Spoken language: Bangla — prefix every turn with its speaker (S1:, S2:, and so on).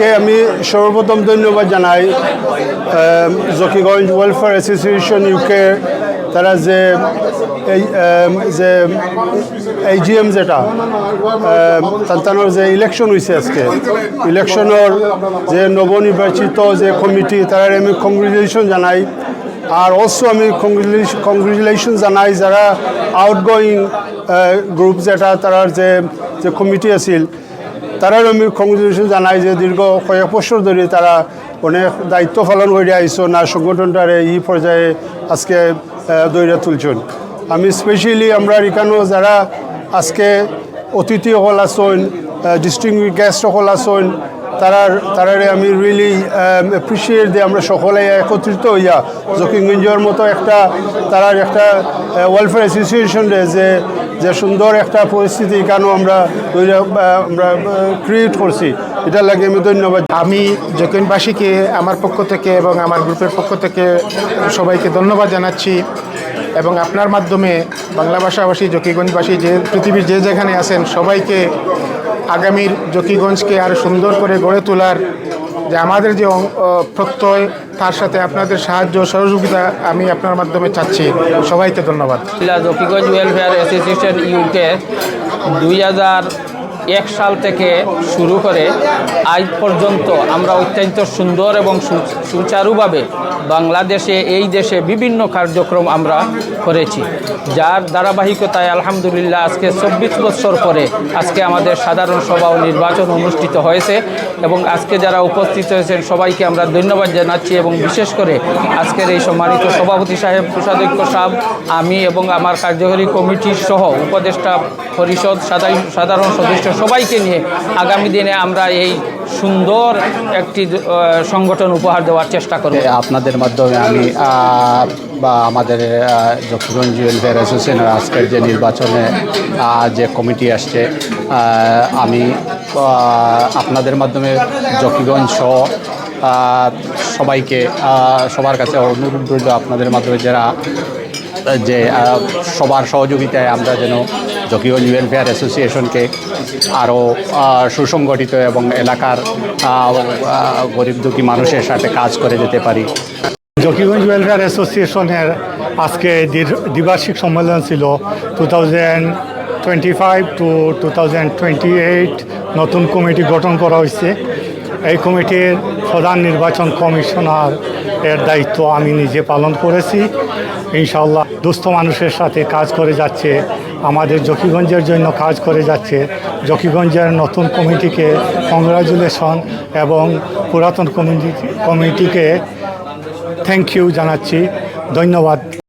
S1: আজকে আমি সর্বপ্রথম ধন্যবাদ জানাই জকিগঞ্জ ওয়েলফেয়ার অ্যাসোসিয়েশন ইউকে তারা যে এই যে এইজিএম যেটা তান্তানোর যে ইলেকশন হয়েছে আজকে ইলেকশনের যে নবনির্বাচিত যে কমিটি তারা আমি কংগ্রেচুলেশন জানাই। আর অলসো আমি কংগ্রেচুলেশন জানাই যারা আউটগোয়িং গ্রুপ যেটা, তারার যে যে কমিটি আছিল। তারার আমি জানাই যে দীর্ঘ কয়েক বছর ধরে তারা অনেক দায়িত্ব পালন করে আইসো না সংগঠনটারে এই পর্যায়ে আজকে দৈরা তুলছেন আমি স্পেশালি আমরা এখানেও যারা আজকে অতিথি হল আসন ডিস্ট্রিক্ট গেস্ট হল আসন তারার তারারে আমি রিয়েলি অ্যাপ্রিসিয়েট দিই আমরা সকলে একত্রিত হইয়া। জকিগঞ্জের মতো একটা, তারার একটা ওয়েলফেয়ার অ্যাসোসিয়েশন যে যে সুন্দর একটা পরিস্থিতি কেন আমরা আমরা ক্রিয়েট করছি এটা লাগে আমি ধন্যবাদ।
S2: আমি জকিনবাসীকে আমার পক্ষ থেকে এবং আমার গ্রুপের পক্ষ থেকে সবাইকে ধন্যবাদ জানাচ্ছি এবং আপনার মাধ্যমে বাংলা ভাষাভাষী জকিগঞ্জবাসী যে, পৃথিবীর যে যেখানে আছেন সবাইকে আগামীর জকিগঞ্জকে আরও সুন্দর করে গড়ে তোলার যে আমাদের যে প্রত্যয়, তার সাথে আপনাদের সাহায্য সহযোগিতা আমি আপনার মাধ্যমে চাচ্ছি। সবাইকে ধন্যবাদ।
S3: ওয়েলফেয়ার অ্যাসোসিয়েশন ইউকে দুই হাজার এক সাল থেকে শুরু করে আজ পর্যন্ত আমরা অত্যন্ত সুন্দর এবং সুচারুভাবে বাংলাদেশে, এই দেশে বিভিন্ন কার্যক্রম আমরা করেছি। যার ধারাবাহিকতায় আলহামদুলিল্লাহ আজকে চব্বিশ বছর পরে আজকে আমাদের সাধারণ সভা ও নির্বাচন অনুষ্ঠিত হয়েছে এবং আজকে যারা উপস্থিত হয়েছেন সবাইকে আমরা ধন্যবাদ জানাচ্ছি এবং বিশেষ করে আজকের এই সম্মানিত সভাপতি সাহেব, কোষাধ্যক্ষ সাহেব, আমি এবং আমার কার্যকরী কমিটির সহ উপদেষ্টা পরিষদ সাধারণ সাধারণ সবাইকে নিয়ে আগামী দিনে আমরা এই সুন্দর একটি সংগঠন উপহার দেওয়ার চেষ্টা করব।
S4: আপনাদের মাধ্যমে আমি বা আমাদের জকিগঞ্জ ওয়েলফেয়ার অ্যাসোসিয়েশনের আজকের যে নির্বাচনে যে কমিটি আসছে আমি আপনাদের মাধ্যমে জকিগঞ্জ সহ সবাইকে সবার কাছে অনুরোধ আপনাদের মাধ্যমে যারা যে সবার সহযোগিতায় আমরা যেন জকিগঞ্জ ওয়েলফেয়ার অ্যাসোসিয়েশনকে আরও সুসংগঠিত এবং এলাকার গরিব দুঃখী মানুষের সাথে কাজ করে যেতে পারি।
S5: জকিগঞ্জ ওয়েলফেয়ার অ্যাসোসিয়েশনের আজকে দ্বিবার্ষিক সম্মেলন ছিল two thousand twenty five to two thousand twenty eight নতুন কমিটি গঠন করা হয়েছে। এই কমিটির প্রধান নির্বাচন কমিশনার এর দায়িত্ব আমি নিজে পালন করেছি। ইনশাল্লাহ দুস্থ মানুষের সাথে কাজ করে যাচ্ছে, আমাদের জকিগঞ্জের জন্য কাজ করে যাচ্ছে। জকিগঞ্জের নতুন কমিটিকে কংগ্রাচুলেশন এবং পুরাতন কমিটি কমিটিকে থ্যাংক ইউ জানাচ্ছি। ধন্যবাদ।